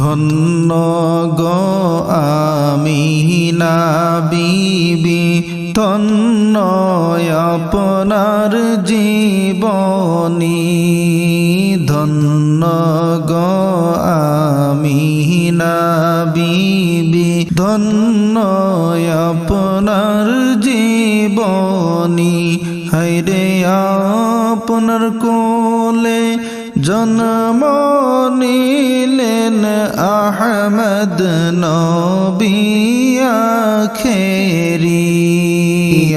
ধন্য গো আমি বিবি, ধন্য আপনার জীবনী। ধন্য গো আমি বিবি, ধন্য আপনার জীবনী। হাইরে আপনার কোলে জন্ম নিলেন আহমদ নবিয়া খেরি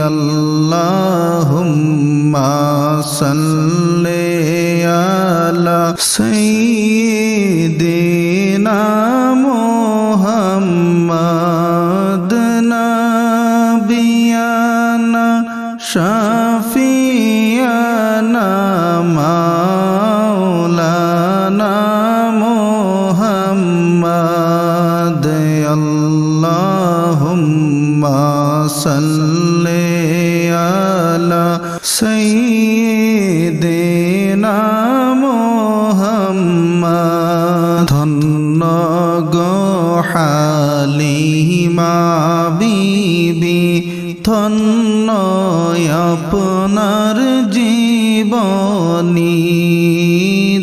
আল্লাহুম্মা সাল্লি আলা সাইয়্যিদিনা মুহাম্মদ ধন্য গো হালিমা বিবি ধন্য আপনার জীবনী।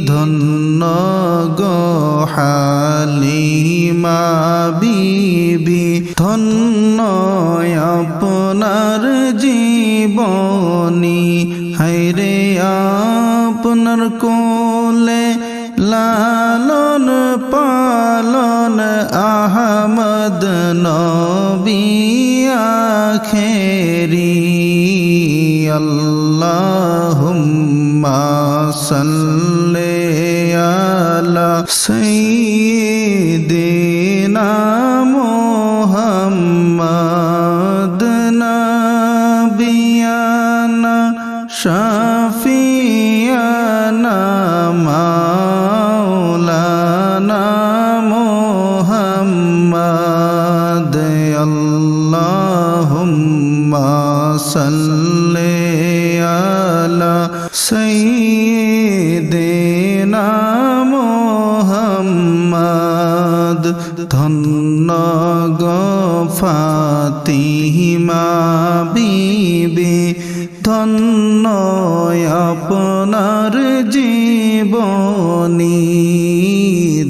ধন্য গো হালিমা বিবি ধন্য আপনার জীবনী। হাইরে আপনার কোলে লালন পালন আহমদ নবিয়া খেরি আল্লাহুম্মা সাল্লি আলা সাইয়্যিদিনা সাইয়্যিদিনা মুহাম্মদ ধন্য গো ফাতিমা বিবি ধন্য আপনার জীবনী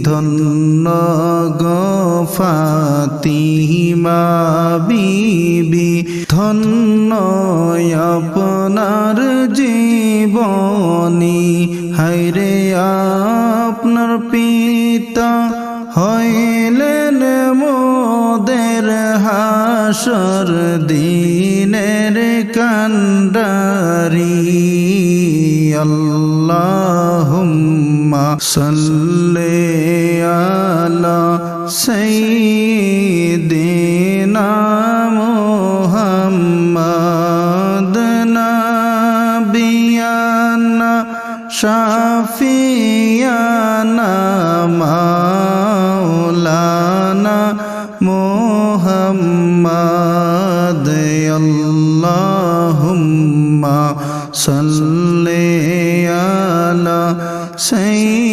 ধন্য গো ফাতিমা বিবি। ধন্য আপনার জীবনী। হাইরে আপনার পিতা হইলেন মোদের হাসর দিনের কান্ডারি। আল্লাহুম্মা সাল্লি আলা সাইয়্যিদিনা মুহাম্মদ আল্লাহুম্মা সাল্লি আলা সাইয়্যিদিনা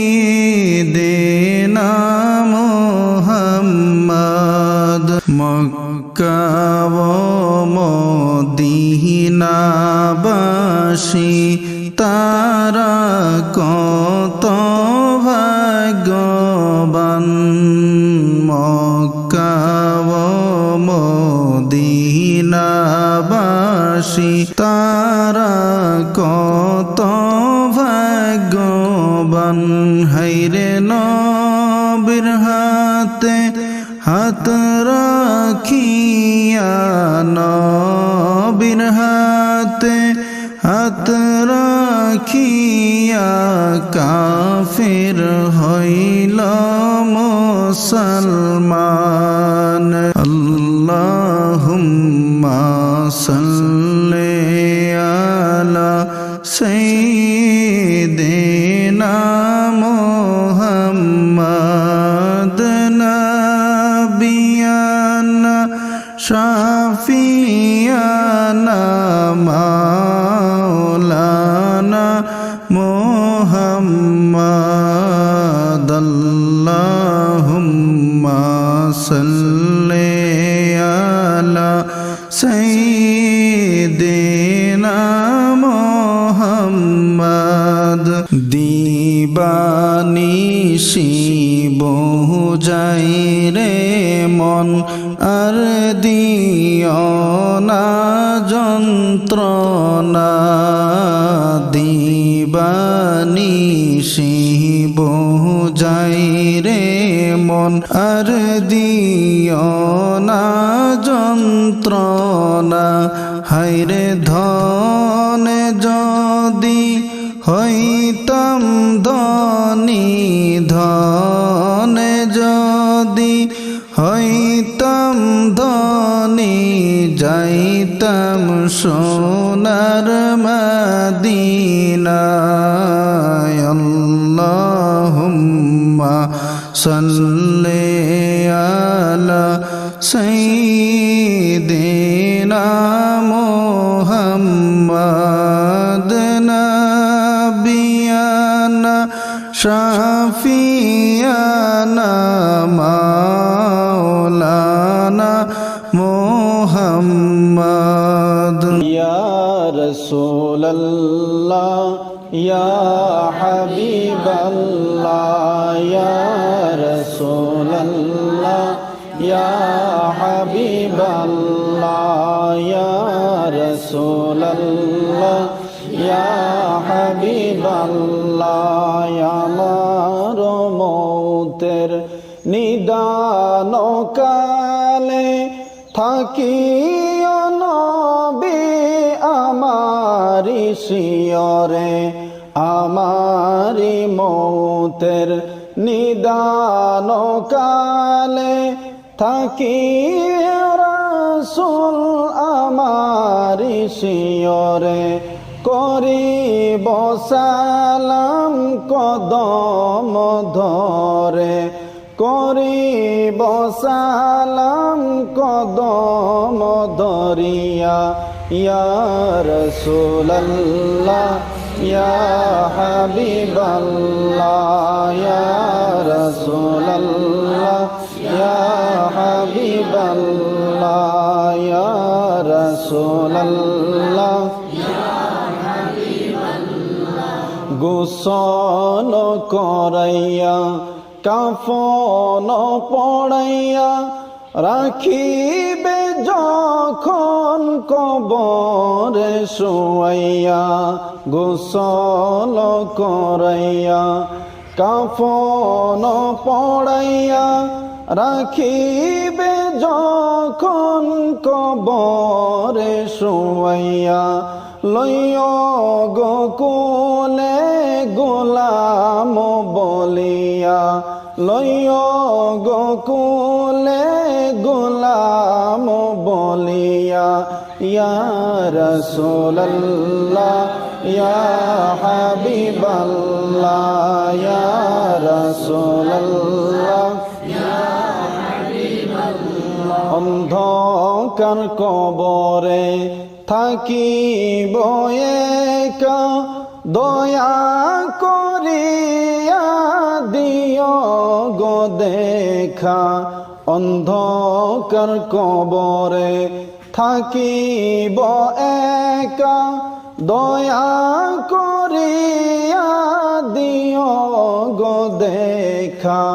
মদিনাবাসী, তারা কত ভাগ্যবান। হাইরে নবীর হাতে হাত রাখিয়া নবীর হাতে হাত রাখিয়া কাফির হইল মুসলমান। মাওলানা মোহাম্মদ আল্লাহুম্মা সাল্লি আলা সাইয়্যিদিনা মোহাম্মদ। দিবানিশি বহু যাই মন, আর দিও না যন্ত্রণা। দিবানিশি বহু যাই রে মন, আর দিও না যন্ত্রণা। হাইরে ধন সোনার মদিনায় আল্লাহুম্মা সাল্লি আলা সাইয়্যিদিনা মুহাম্মাদ নাবিয়ানা শাফিয়ানা মাওলানা رسول الله يا حبيب الله يا رسول الله يا حبيب الله يا رسول الله يا حبيب الله يا আমার মৌতের নিদান কালে থাকিও শিয়রে আমারি মৌতের নিদান কালে থাকি রাসুল আমারি শিয়রে করিব সালাম কদম ধরে। করিব সালাম কদম ধরিয়া ইয়া রসুল্লাহ ইয়া হাবিবাল্লাহ ইয়া রসুল্লাহ ইয়া ইয়া করাইয়া কাফন পড়াইয়া রাখিবে যখন কবরে শুয়াইয়া, গোসল করাইয়া, কাফন পড়াইয়া, রাখিবে যখন কবরে শুয়াইয়া লইয় গোকুলে গোলাম বলিয়া লইয় গোকুলে রসুল্লাহ রসুল্লাহ অন্ধকার কবরে থাকিব একা দয়া করিয়া দিও গো দেখা। অন্ধকার কবরে থাকিব একা, দয়া করিয়া দিও গো দেখা।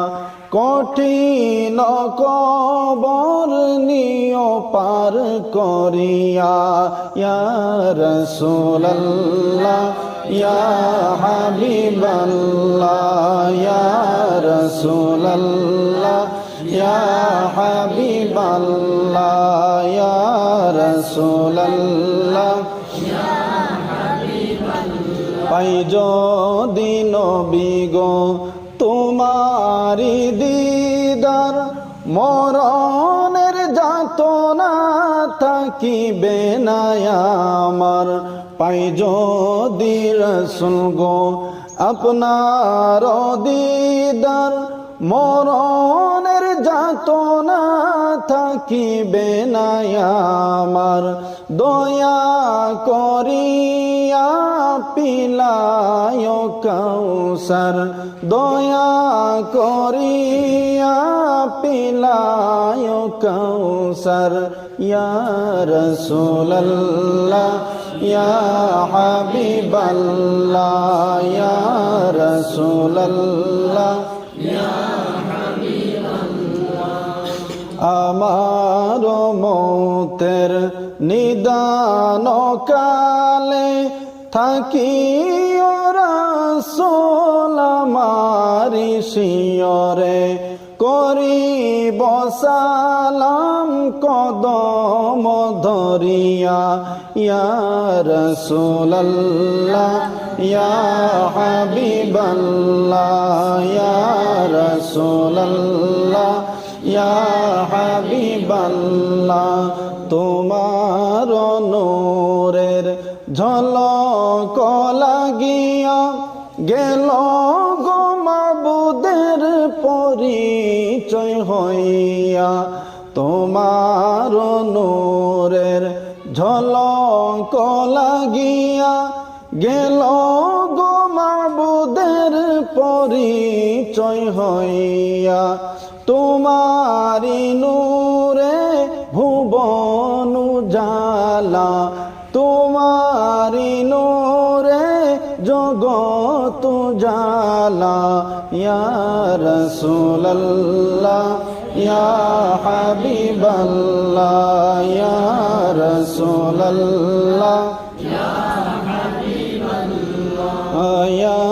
কঠিন কবর নিয় পার করিয়া, ইয়া রসুল্লাহ ইয়া হাবিবাল্লাহ, ইয়া রসুল্লাহ ইয়া হাবিবাল্লাহ, ইয়া রসুল্লাহ পাই যদি নবীগো তোমারি দিদার মরণের যাতনা থাকিবে না আমার। পাই যদি রসুল গো আপনার দিদার মরণের যাতনা থাকিবে আমার দয়া করিয়া পিলায় কৌসর দয়া করিয়া ইয়া রাসূলুল্লাহ ইয়া হাবিবাল্লাহ ইয়া কালে থাকি রাসোলামারি শিয়রে করি বসালাম কদম ধরিয়া। ইয়া রসুল্লাহ ইয়া হাবিবাল্লাহ, ইয়া রসুল্লাহ ইয়া হাবিবাল্লাহ, তোমার নূরের ঝলক লাগিয়া গেল গো মাবুদের পরিচয় হইয়া। তোমার নূরের ঝলক লাগিয়া গেল গো মাবুদের পরিচয় হইয়া। তোমারি নূরে ভুবন জালা তোমারি গত জালা ইয়া রসুল্লাহ ইয়া হাবিবাল্লাহ ইয়া রসুল্লাহ ইয়া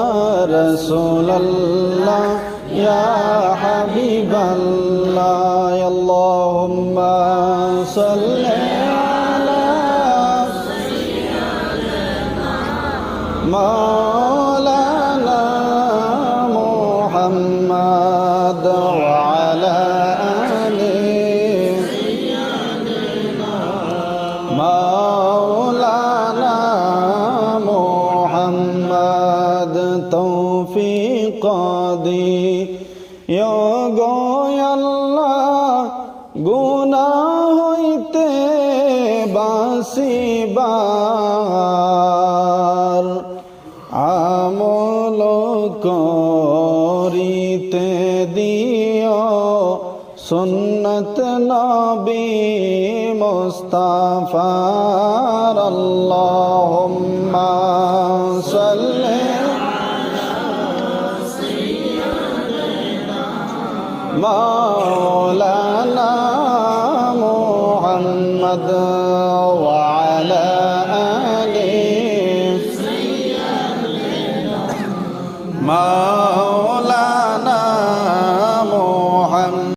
রসুল্লাহ ইয়া হাবিবাল্লাহ আল্লাহুম্মা توفيق دي গো আল্লাহ গুনা হইতে বাসিবার আমল করিতে দিও সুন্নত নবী মুস্তাফার আল্লাহুম্মা